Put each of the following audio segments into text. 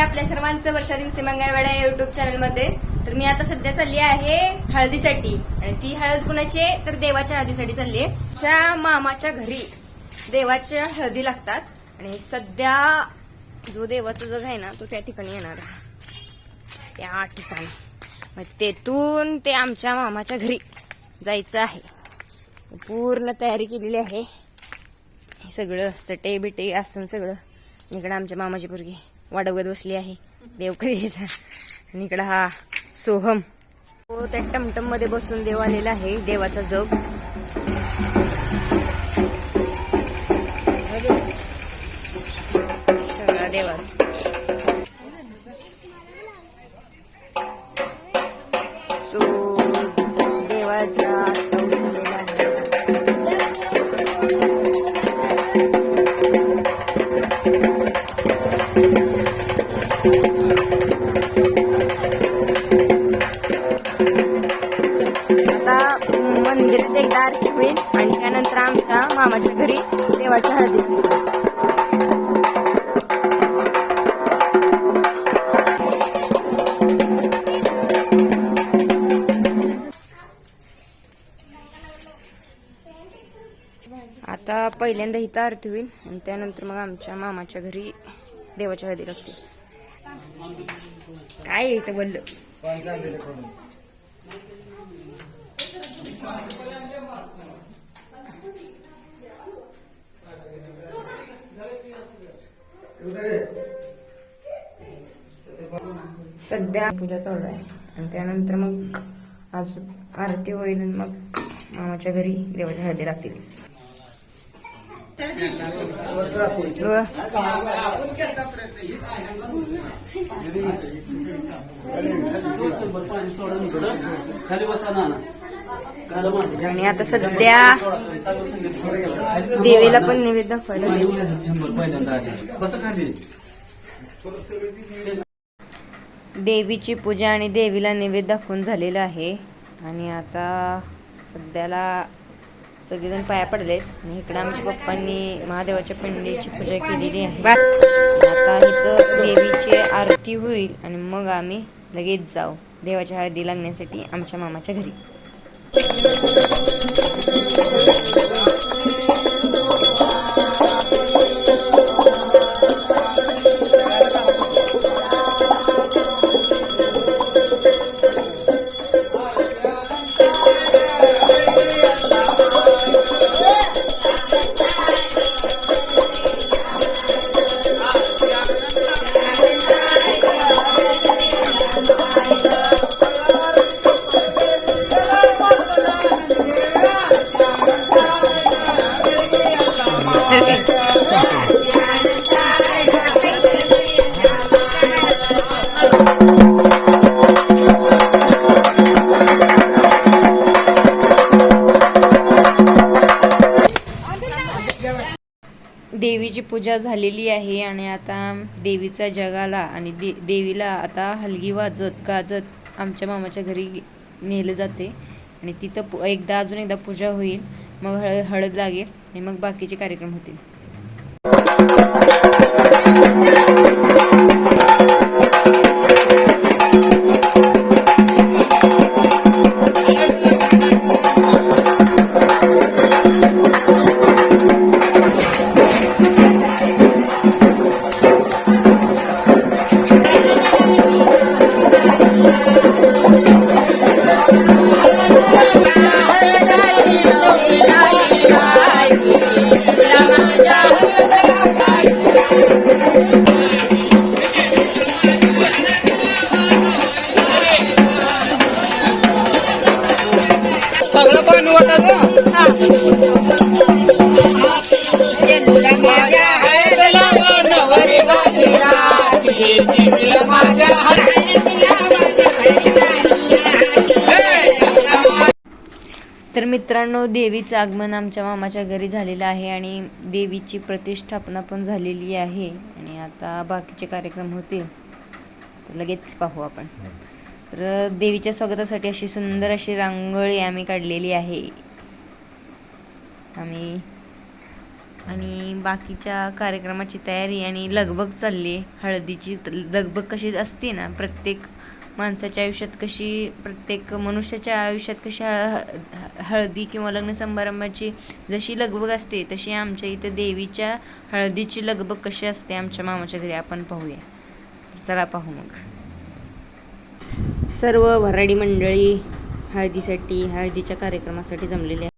आपल्या सर्वांचं वर्षा दिवशी मंगळवेडा या युट्यूब चॅनलमध्ये तर मी आता सध्या चालली आहे हळदीसाठी. आणि ती हळद कुणाची आहे? तर देवाच्या हळदीसाठी चालली आहे. मामाच्या घरी. देवाच्या हळदी लागतात. आणि सध्या जो देवाचा जग आहे ना तो त्या ठिकाणी येणार आहे. त्या ठिकाणी. मग तेथून ते आमच्या मामाच्या घरी जायचं आहे. पूर्ण तयारी केलेली आहे. हे सगळं चटे बिटे आसन सगळं. इकडं आमच्या मामाची पोरगी. वाढवत बसली आहे. देव कधी आणि इकडं हा सोहम. हो त्या टमटममध्ये बसून देव आलेला आहे देवाचा जग. पहिल्यांदा इथं आरती होईल आणि त्यानंतर मग आमच्या मामाच्या घरी देवाच्या हळदी लागते. काय आहे इथं बोललं? सध्या पूजा चालू आहे. आणि त्यानंतर मग अजून आरती होईल आणि मग मामाच्या घरी देवाच्या हळदी लागतील. आणि आता सध्या देवीला पण निवेद देवीची पूजा आणि देवीला नैवेद्य दाखवून झालेलं आहे? आणि आता सध्याला सगळेजण पाया पडलेत आणि इकडं आमच्या पप्पांनी महादेवाच्या पिंडीची पूजा केलेली आहे. आता इथं देवीची आरती होईल आणि मग आम्ही लगेच जाऊ. देवाच्या हळदी लागण्यासाठी आमच्या मामाच्या घरी. देवीची पूजा झालेली आहे आणि आता देवीचा जगाला आणि दे देवीला आता हलगी वाजत गाजत आमच्या मामाच्या घरी नेलं जाते. आणि तिथं पु एकदा अजून एकदा पूजा होईल. मग हळ हळद लागेल आणि मग बाकीचे कार्यक्रम होतील. तर मित्रांनो देवीचं आगमन आमच्या मामाच्या घरी झालेलं आहे आणि देवीची प्रतिष्ठापना पण झालेली आहे. आणि आता बाकीचे कार्यक्रम होतील. तर लगेच पाहू आपण. तर देवीच्या स्वागतासाठी अशी सुंदर अशी रांगोळी आम्ही काढलेली आहे. आम्ही आणि बाकीच्या कार्यक्रमाची तयारी आणि लगबग चालली आहे. हळदीची लगबग कशी असते ना प्रत्येक माणसाच्या आयुष्यात कशी प्रत्येक मनुष्याच्या आयुष्यात कशी हळ हळदी किंवा लग्न समारंभाची जशी लगबग असते तशी आमच्या इथं देवीच्या हळदीची लगबग कशी असते आमच्या मामाच्या घरी आपण पाहूया. चला पाहू मग. सर्व वऱ्हाडी मंडळी हळदीसाठी हळदीच्या कार्यक्रमासाठी जमलेली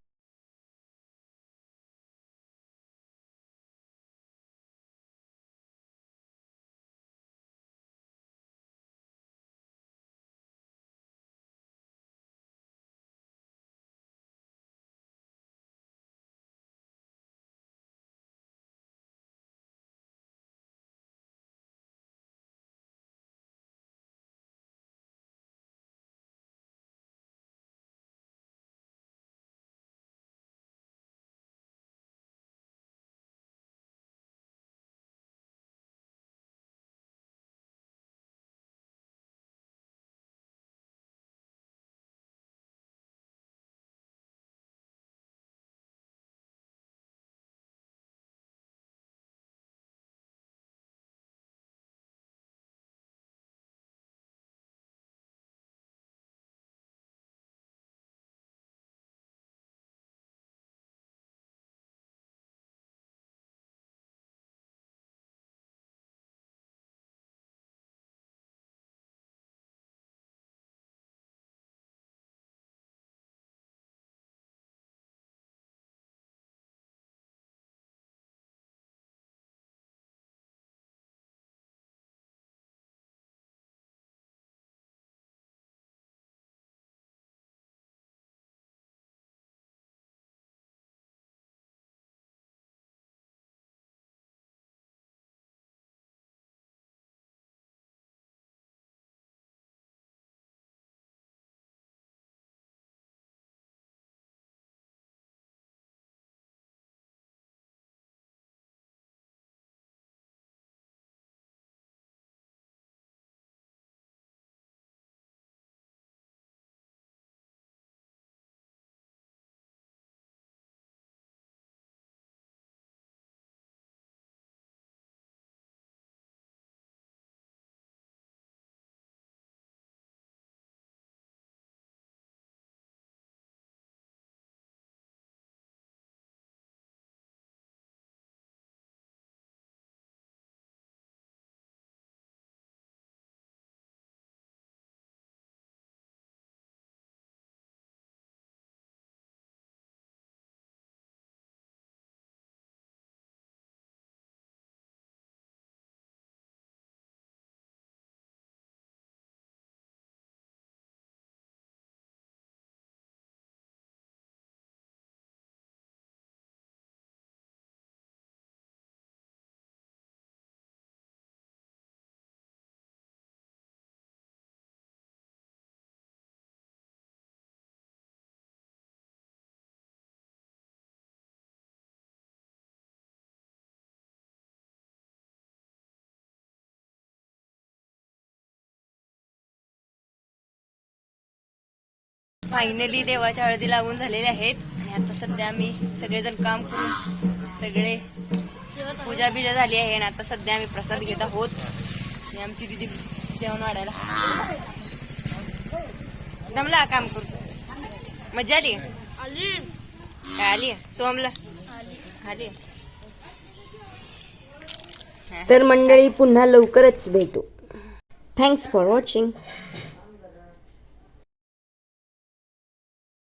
फायनली देवाच्या हळदी लागून झालेल्या आहेत. आणि आता सध्या आम्ही सगळेजण काम करून सगळे पूजा बिजा झाली आहे आणि आता सध्या आम्ही प्रसाद घेत आहोत. आणि आमची दिदी जेवण वाढायला. दमला काम करू मजा आली? काय आली? सोमला. आली. तर मंडळी पुन्हा लवकरच भेटू. Thanks for watching